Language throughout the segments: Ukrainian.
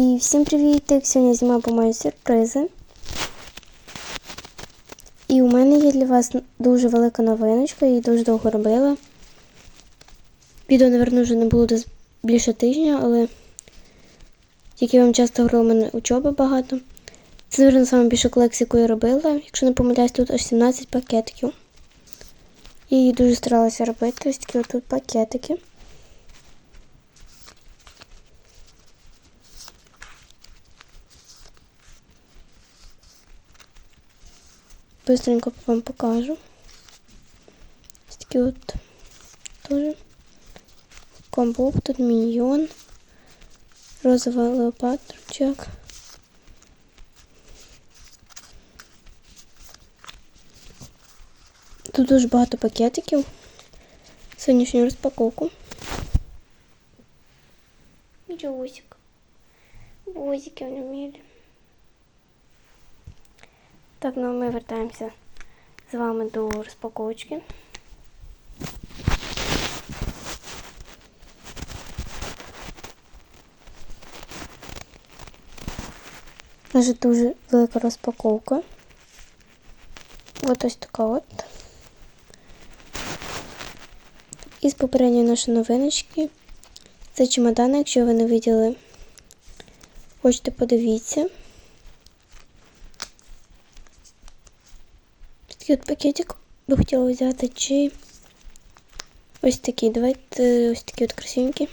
І всім привіт! Сьогодні я знімаю по мої сюрпризи. І у мене є для вас дуже велика новиночка, я її дуже довго робила. Відео, напевно, вже не було десь більше тижня, але як я вам часто говорила, у мене учоби багато. Це, напевно, саме більша колекція, яку я робила. Якщо не помиляюсь, тут аж 17 пакетиків. І дуже старалася робити. Ось такі отут пакетики. Быстренько вам покажу. Ось такі от теж комбо, тут міньйон, розова леопатрочок. Тут дуже багато пакетиків. Сьогоднішню розпаковку. Джусик. Бузики в мірі. Так, ну ми вертаємося з вами до розпаковочки. Дуже дуже велика розпаковка. От ось така от. Із попередньої нашої новиночки. Це чемодан, якщо ви не виділи, хочете подивіться. От пакетик би хотіла взяти, чи ось такий. Давайте ось такі от красивенькі.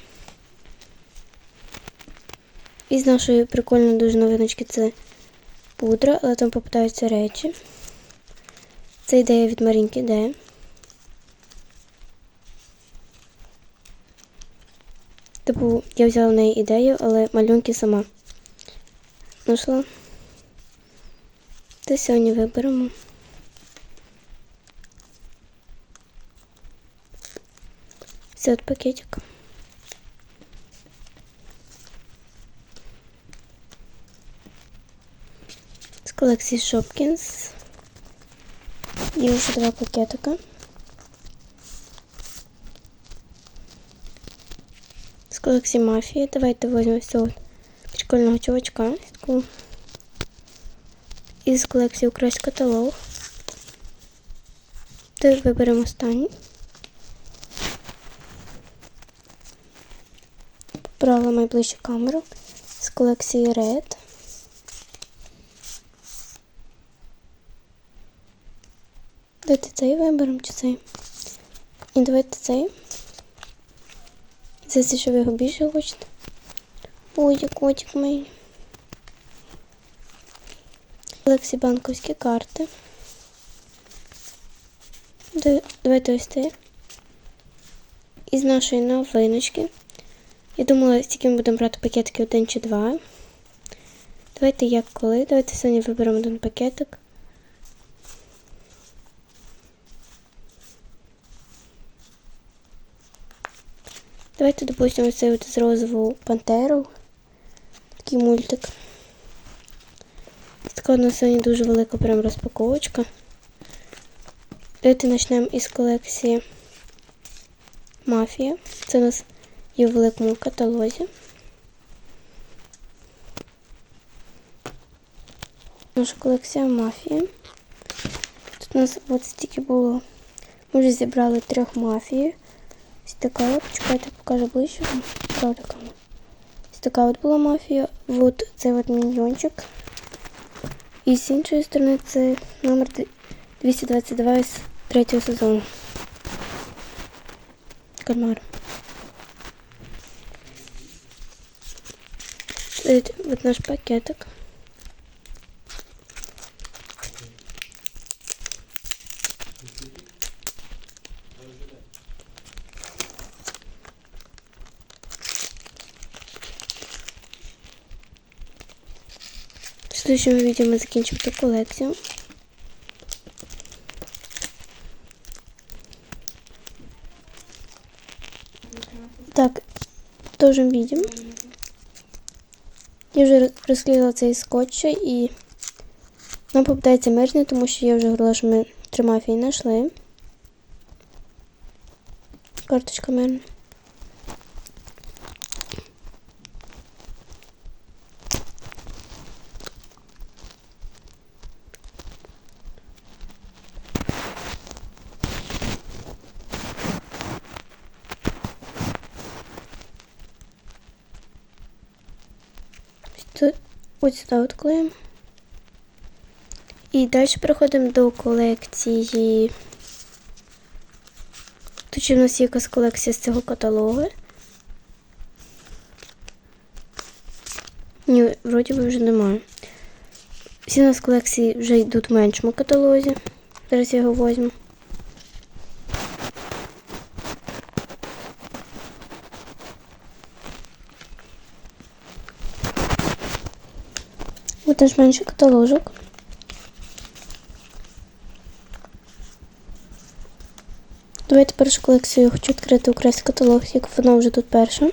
Із нашої прикольної дуже новиночки це пудра, але там попадаються речі. Це ідея від Марінки Д. Типу, я взяла в неї ідею, але малюнки сама знайшла. Та сьогодні виберемо. Все от пакетик. З колекції Shopkins. І вже два пакетика. З колекції Мафії. Давайте візьмемо цього прикольного чувачка. Із колекції Украсть каталог. Та виберемо останній. Поправила найближчу камеру з колекції Red. Давайте цей виберемо чи цей. І давайте цей. Це що ви його більше хочете. Ой, котик мій. Колекції банковські карти. Давайте ось цей. Із нашої новиночки. Я думала, стільки ми будемо брати пакетики один чи два. Давайте як коли. Давайте сьогодні виберемо один пакетик. Давайте допустимо цей от з розову пантеру. Такий мультик. Така у нас сьогодні дуже велика прям розпаковочка. Давайте почнемо із колекції Мафія. Це у нас є в великому каталозі. Наша колекція мафії. Тут у нас от стільки було. Ми вже зібрали трьох мафій. Ось така от, чекайте, покажу ближче. Камера. Ось така от була мафія. От цей от міньйончик. І з іншої сторони це номер 222 з третього сезону. Кальмар. Вот наш пакетик. В следующем видео мы закінчимо ту колекцію. Так, тоже видим. Я вже розклеїла цей скотч і нам попадається мирний, тому що я вже говорила, що ми три мафії знайшли. Карточка мирна. Тут ось сюди от клеїмо. І далі переходимо до колекції. Тут в нас якась колекція з цього каталогу. Ні, вроді би вже немає. Всі у нас колекції вже йдуть в меншому каталозі. Зараз я його візьму. Ось наш менший каталожок. Давайте першу колекцію я хочу відкрити окрес каталог, як вона вже тут перша.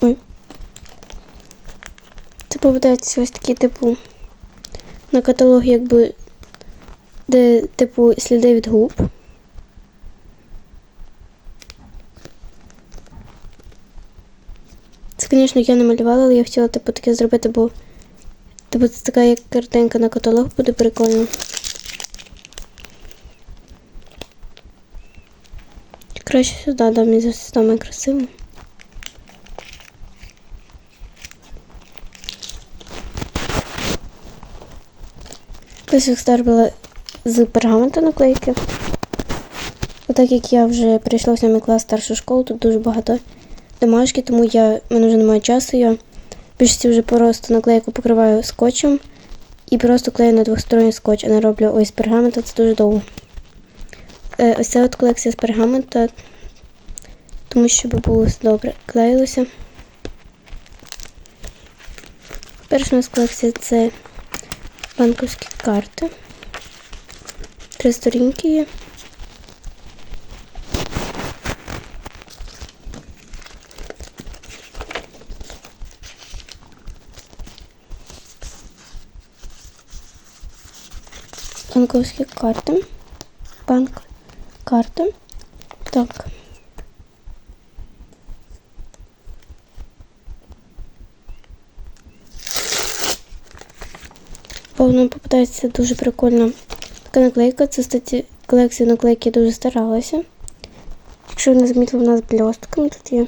Ой. Це попадається ось такі, типу, на каталог, якби, де, типу, сліди від губ. Це, звісно, я не малювала, але я хотіла типу таке зробити, бо типу це така як картинка на каталог буде прикольно. Краще сюди, да, мені саме красиво. Ось їх зробила з пергаменту наклейки. Отак як я вже прийшла в 7 клас старшу школу, тут дуже багато домашки, тому я, в мене вже немає часу. Я більшості вже просто наклейку покриваю скотчем і просто клею на двосторонній скотч, а не роблю ось з пергамента, це дуже довго. Е, ось ця от колекція з пергамента, тому що було все добре клеїлося. Перша у нас колекція це банковські карти. Три сторінки є. Банковські карти. Банк. Карти. Так. Повно попадається дуже прикольна така наклейка. Це, кстати, колекція наклейки я дуже старалася. Якщо ви не замітили, у нас блістками тут є.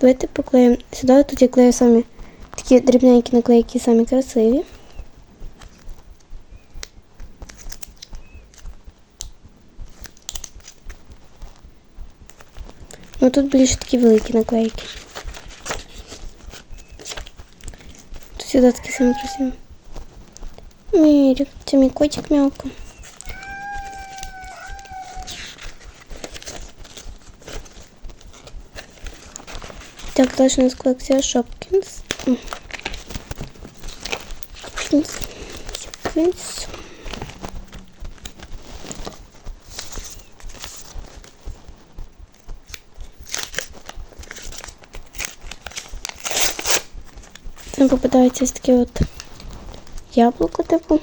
Давайте поклеїмо сюди. Тут я клею самі такі дрібненькі наклейки, самі красиві. Ну тут більше такі великі наклейки. Тут сюди такі самі красиві. Мірік, це мій котик м'явка. Так, далі у нас колекція Шопкінс. Шопкінс. Шопкінс. Там попадається ось таке от яблуко, типу.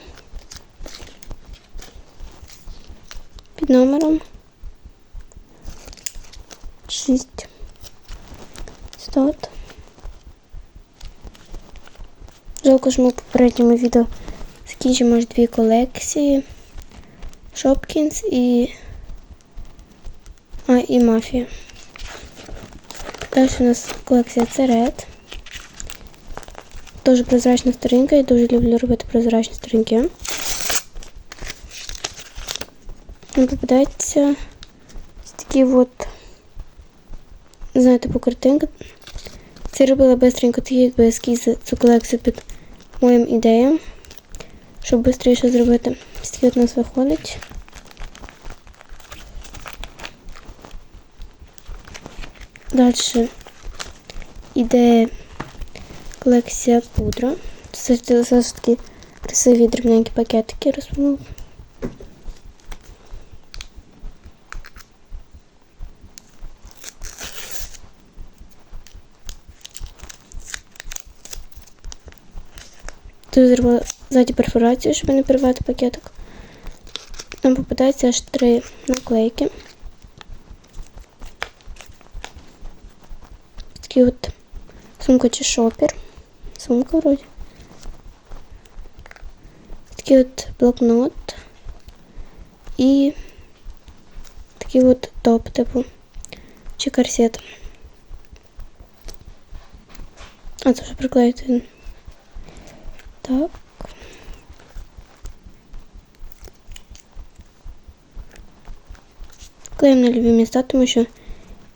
Під номером 6. Стат. Жалко, що ми в попередньому відео закінчимо аж дві колекції. Шопкінс і. А, і мафія. Далі у нас колекція Церет. Дуже прозрачна сторінка, я дуже люблю робити прозрачні сторінки. Нам попадається ось такі от, не знаю, типу картинка. Це робила бистренько такі якби ескізи цю колекцію під моїм ідеям, щоб швидше зробити. Ось такі от у нас виходить. Далі іде колекція пудра. Це все такі красиві дрібненькі пакетики розпинув. Тут зробила ззаді перфорацію, щоб не перервати пакетик. Нам попадається аж три наклейки. Такі от сумка чи шопер. Сумка вроді. Такий от блокнот. І такий от топ, типу. Чи корсет. А, це вже приклеїти. Так. Клеїмо на любі міста, тому що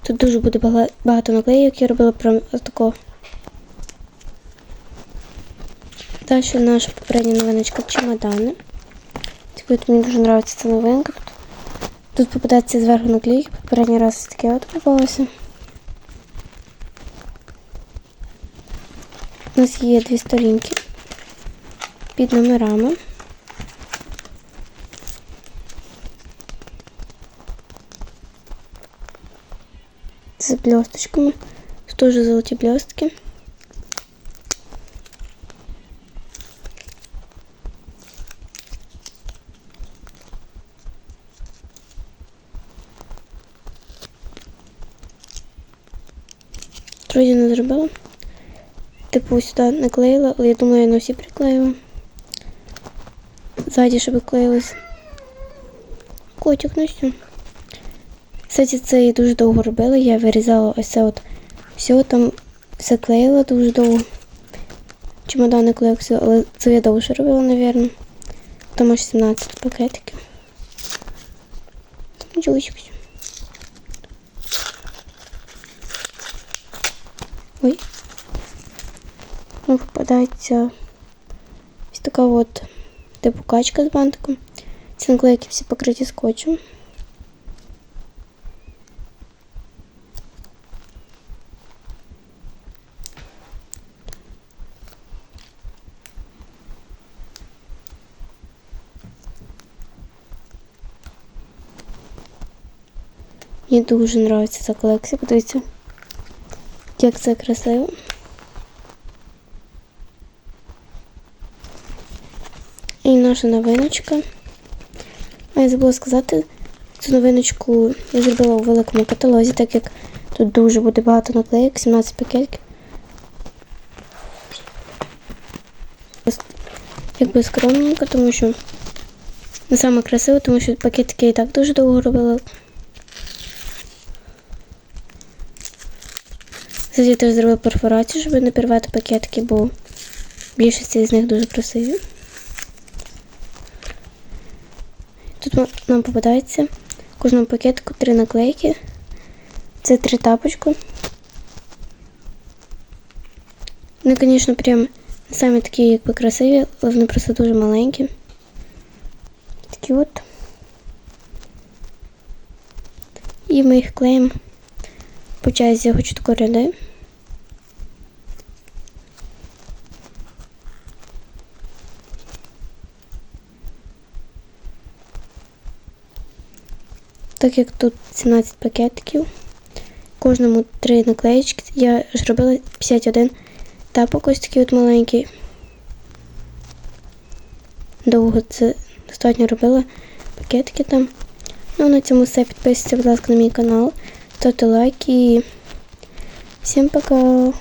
тут дуже буде багато наклеїв, я робила прям ось такого. Далі наша попередня новиночка чемодани. Типу, мені дуже подобається ця новинка. Тут, тут попадається зверху наклейки, попередній раз таке от попалося. У нас є дві сторінки під номерами. З блісточками. Тут теж золоті блістки. Вроді не зробила. Типу сюди наклеїла, але я думаю, я на всі приклеїла. Ззаді, щоб клеїлось. Котик на всю. Кстати, це я дуже довго робила. Я вирізала ось це от все там все клеїла дуже довго. Чемодани клеїла все, але це я довше робила, напевно. Там аж 17 пакетиків. Джусик. Ой. Ну, попадається ось така от типу качка з бантиком. Ці наклейки всі покриті скотчем. Мені дуже подобається ця колекція. Подивіться, як це красиво. І наша новиночка. А я забула сказати, цю новиночку я зробила у великому каталозі, так як тут дуже буде багато наклеїк, 17 пакетів. Якби скромненько, тому що не саме красиво, тому що пакетики і так дуже довго робила. Зараз я теж зробила перфорацію, щоб не порвати пакетики, бо більшість з них дуже красиві. Тут нам попадається в кожному пакетику три наклейки. Це три тапочки. Вони, звісно, прям самі такі, якби красиві, але вони просто дуже маленькі. Такі от. І ми їх клеїмо по я хочу тако ряди. Так як тут 17 пакетиків, кожному 3 наклеїчки, я ж робила 51 тапок ось такий от маленький. Довго це достатньо робила пакетики там. Ну, на цьому все. Підписуйтесь, будь ласка, на мій канал, ставте лайки. Всем пока!